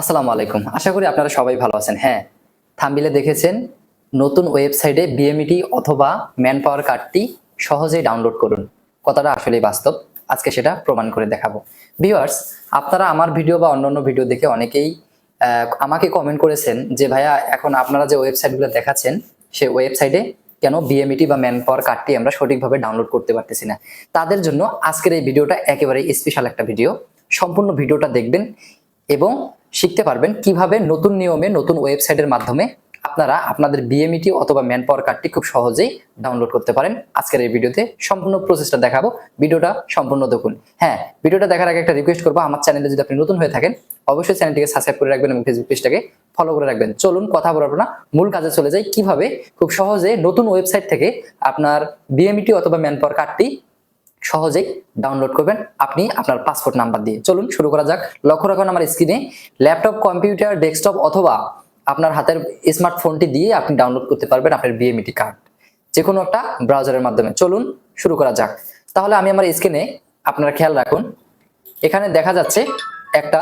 আসসালামু আলাইকুম। আশা করি আপনারা সবাই ভালো আছেন। হ্যাঁ থাম্বিলে দেখেছেন, নতুন ওয়েবসাইটে বিএমইটি অথবা ম্যান পাওয়ার কার্ডটি সহজেই ডাউনলোড করুন। কথাটা আসলেই বাস্তব। আজকে সেটা প্রমাণ করে দেখাবো। ভিউয়ার্স, আপনারা আমার ভিডিও বা অন্যান্য ভিডিও দেখে অনেকেই আমাকে কমেন্ট করেছেন যে, ভাইয়া, এখন আপনারা যে ওয়েবসাইটগুলো দেখাচ্ছেন, সেই ওয়েবসাইটে কেন বিএমইটি বা ম্যান পাওয়ার কার্ডটি আমরা সঠিকভাবে ডাউনলোড করতে পারতেছি না? তাদের জন্য আজকের এই ভিডিওটা একেবারে স্পেশাল একটা ভিডিও। সম্পূর্ণ ভিডিওটা দেখবেন। এবং শিখতে পারবেন কীভাবে নতুন নিয়মে, নতুন ওয়েবসাইটের মাধ্যমে আপনারা আপনাদের বিএমইটি অথবা ম্যান পাওয়ার কার্ডটি খুব সহজেই ডাউনলোড করতে পারেন। আজকের এই ভিডিওতে সম্পূর্ণ প্রসেসটা দেখাবো। ভিডিওটা সম্পূর্ণ দেখুন। হ্যাঁ ভিডিওটা দেখার আগে একটা রিকোয়েস্ট করব। আমার চ্যানেলে যদি আপনি নতুন হয়ে থাকেন, অবশ্যই চ্যানেলটিকে সাবস্ক্রাইব করে রাখবেন এবং ফেসবুক পেজটাকে ফলো করে রাখবেন। চলুন কথা বলব না। মূল কাজে চলে যাই। কীভাবে খুব সহজে নতুন ওয়েবসাইট থেকে আপনার বিএমইটি অথবা ম্যান পাওয়ার কার্ডটি সহজেই ডাউনলোড করবেন। আপনি আপনার পাসপোর্ট নাম্বার দিয়ে। চলুন শুরু করা যাক। লক্ষ্য রাখুন আমার স্ক্রিনে ল্যাপটপ কম্পিউটার ডেস্কটপ অথবা আপনার হাতের স্মার্টফোনটি দিয়ে আপনি ডাউনলোড করতে পারবেন আপনার বিএমইটি কার্ড যে কোনো একটা ব্রাউজারের মাধ্যমে। চলুন শুরু করা যাক। তাহলে আমি আমার স্ক্রিনে আপনারা খেয়াল রাখুন, এখানে দেখা যাচ্ছে একটা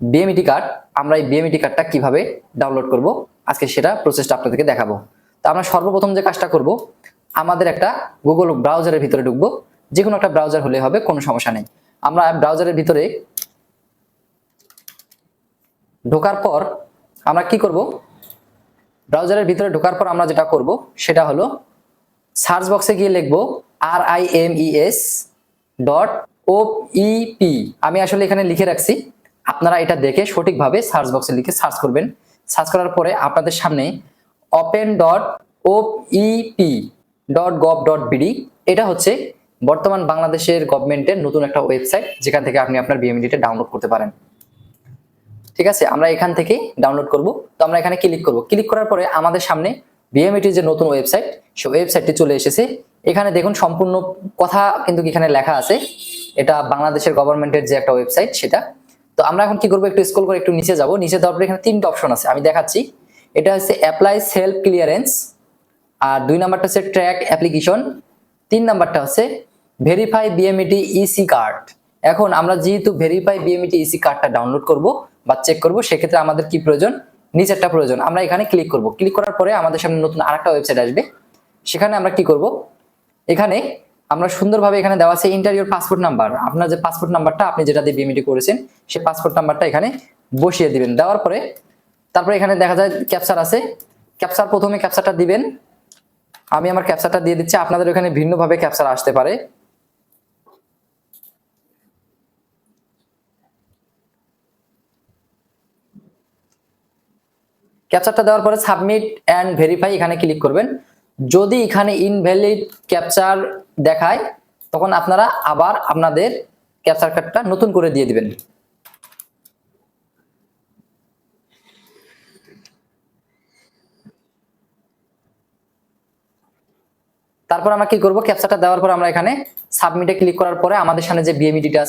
বিএমইটি কার্ড আমরা এই বিএমইটি কার্ডটা কীভাবে ডাউনলোড করব? আজকে সেটা প্রসেসটা আপনাদেরকে দেখাবো। তো আমরা সর্বপ্রথম যে কাজটা করব, আমাদের একটা গুগল ব্রাউজারের ভিতরে ঢুকবো। যে কোনো একটা ব্রাউজার হলে হবে, কোনো সমস্যা নেই। আমরা ব্রাউজারের ভিতরে ঢোকার পর আমরা কি করব? ব্রাউজারের ভিতরে ঢোকার পর আমরা যেটা করব, সেটা হলো সার্চ বক্সে গিয়ে লিখব আর I M E S dot O EP আমি আসলে এখানে লিখে রাখছি, আপনারা এটা দেখে সঠিকভাবে সার্চ বক্সে লিখে সার্চ করবেন। সার্চ করার পরে আপনাদের সামনে open dot O dot gov dot BD এটা হচ্ছে বর্তমান বাংলাদেশের গভর্নমেন্টের নতুন একটা ওয়েবসাইট যেখান থেকে আপনি আপনার বিএমডিটা ডাউনলোড করতে পারেন। ঠিক আছে? আমরা এখান থেকে ডাউনলোড করব। তো আমরা এখানে ক্লিক করব। ক্লিক করার পরে আমাদের সামনে বিএমইটি যে নতুন ওয়েবসাইট সেই ওয়েবসাইটটি চলে এসেছে। এখানে দেখুন সম্পূর্ণ কথা কিন্তু এখানে লেখা আছে। এটা বাংলাদেশের গভর্নমেন্টের যে একটা ওয়েবসাইট সেটা। তো আমরা এখন কি করব? একটু স্ক্রল করে একটু নিচে যাব। নিচে যাওয়ার পরে এখানে তিনটা অপশন আছে। আমি দেখাচ্ছি। এটা হচ্ছে অ্যাপ্লাই সেলফ ক্লিয়ারেন্স আর দুই নাম্বারটা হচ্ছে ট্র্যাক অ্যাপ্লিকেশন তিন নাম্বারটা হচ্ছে ভেরিফাই বিএমইটি ইসি কার্ড এখন আমরা যেহেতু ভেরিফাই বিএমইটি ইসি কার্ডটা ডাউনলোড করব বা চেক করব, সেক্ষেত্রে আমাদের কি প্রয়োজন? নিচেরটা প্রয়োজন। আমরা এখানে ক্লিক করব। ক্লিক করার পরে আমাদের সামনে নতুন আরেকটা ওয়েবসাইট আসবে। সেখানে আমরা কি করব? এখানে আমরা সুন্দরভাবে এখানে দেওয়া আছে ইন্টারিয়র পাসপোর্ট নাম্বার আপনার যে পাসপোর্ট নাম্বারটা আপনি যেটা দিয়ে বিএমইটি করেছেন, সেই পাসপোর্ট নাম্বারটা এখানে বসিয়ে দিবেন। দেওয়ার পরে তারপরে এখানে দেখা যায় ক্যাপচার আছে। ক্যাপচার প্রথমে ক্যাপচারটা দিবেন। আমি আমার ক্যাপচারটা দিয়ে দিচ্ছি, আপনাদের ওখানে ভিন্নভাবে ক্যাপচার আসতে পারে। ক্যাপচারটা দেওয়ার পরে সাবমিট অ্যান্ড ভেরিফাই এখানে ক্লিক করবেন। যদি এখানে ইনভ্যালিড ক্যাপচার দেখায়, তখন আপনারা আবার আপনাদের ক্যাপচার কার্ডটা নতুন করে দিয়ে দিবেন। তারপর আমরা কি করব? ক্যাপচারটা দেওয়ার পর আমরা এখানে সাবমিটে ক্লিক করার পরে আমাদের সামনে যে বিএমইডিটা আছে